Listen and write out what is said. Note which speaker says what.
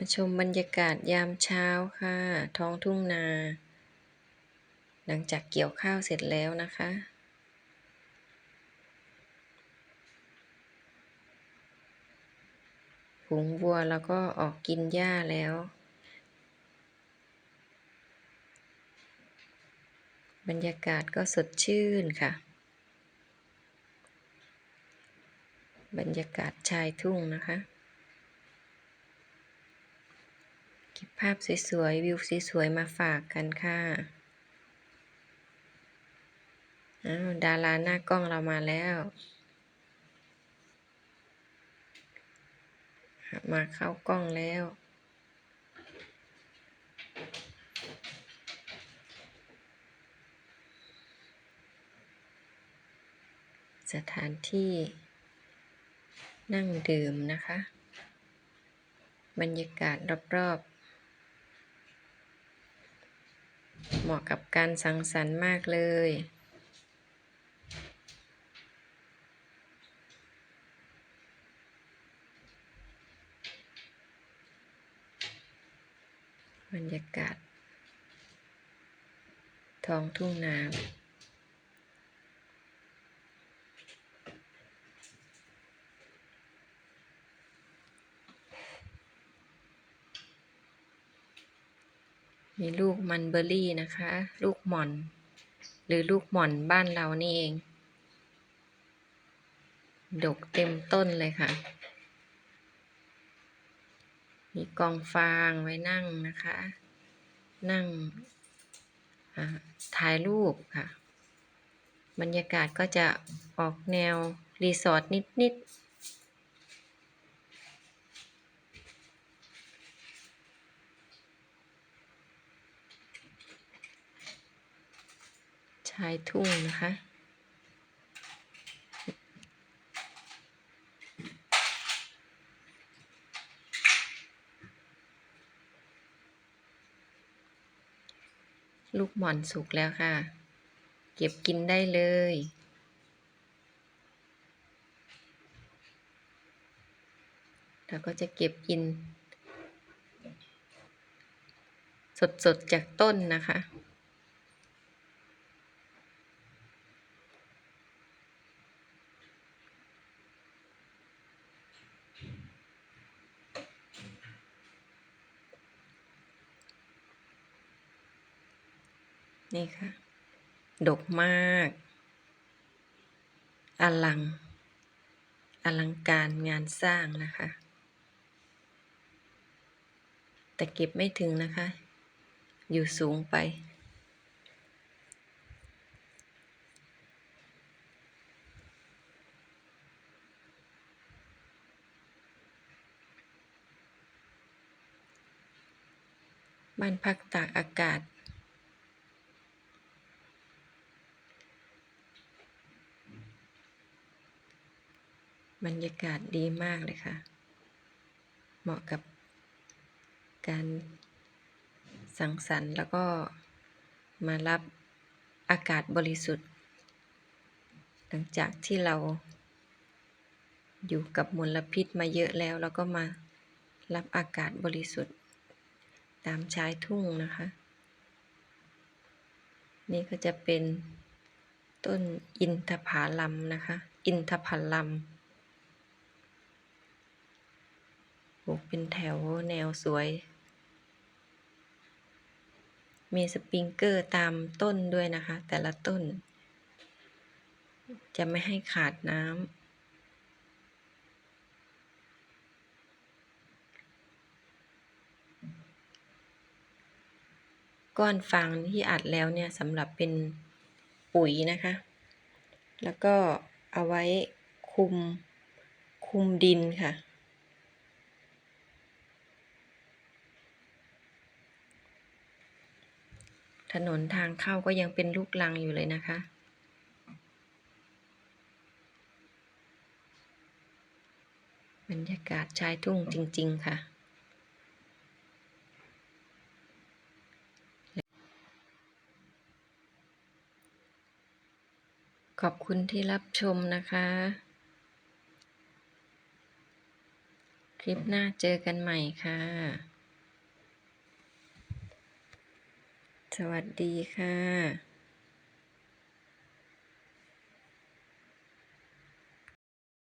Speaker 1: มาชมบรรยากาศยามเช้าค่ะ ท้องทุ่งนา หลังจากเกี่ยวข้าวเสร็จแล้วนะคะ ฝูงวัวแล้วก็ออกกินหญ้าแล้ว บรรยากาศก็สดชื่นค่ะ บรรยากาศชายทุ่งนะคะ เก็บภาพสวยๆ วิวสวยๆ มาฝากกันค่ะอ้าวดาราหน้ากล้องเรามาแล้ว มาเข้ากล้องแล้วสถานที่นั่งดื่มนะคะ บรรยากาศรอบ ๆ เหมาะกับการสังสรรค์มากเลย บรรยากาศ ท้องทุ่งนา มีลูกมันเบอร์รี่นะคะ ลูกหม่อน หรือลูกหม่อนบ้านเรานี่เอง ดกเต็มต้นเลยค่ะ มีกองฟางไว้นั่งนะคะ นั่งถ่ายรูปค่ะ บรรยากาศก็จะออกแนวรีสอร์ทนิด ๆ ชายทุ่งนะคะ ลูกหม่อนสุกแล้วค่ะ เก็บกินได้เลยเราก็จะเก็บกิน สดๆ จากต้นนะคะ นี่ค่ะ ดกมาก อลัง อลังการงานสร้างนะคะ แต่เก็บไม่ถึงนะคะ อยู่สูงไป บ้านพักตากอากาศ บรรยากาศดีมากเลยค่ะ เหมาะกับการสังสรรค์แล้วก็มารับอากาศบริสุทธิ์ หลังจากที่เราอยู่กับมลพิษมาเยอะแล้ว แล้วก็มารับอากาศบริสุทธิ์ ตามชายทุ่งนะคะ นี่ก็จะเป็นต้นอินทผลัมนะคะ อินทผลัมป ลูกเป็นแถวแนวสวย มีสปริงเกอร์ตามต้นด้วยนะคะ แต่ละต้น จะไม่ให้ขาดน้ำก้อนฟางที่อัดแล้วเนี่ยสำหรับเป็นปุ๋ยนะคะ แล้วก็เอาไว้คุมคุมดินค่ะ ถนนทางเข้าก็ยังเป็นลูกลังอยู่เลยนะคะ บรรยากาศชายทุ่งจริง ๆ ค่ะ ขอบคุณที่รับชมนะคะ คลิปลิปหน้าเจอกันใหม่ค่ะ สวัสดีค่ะ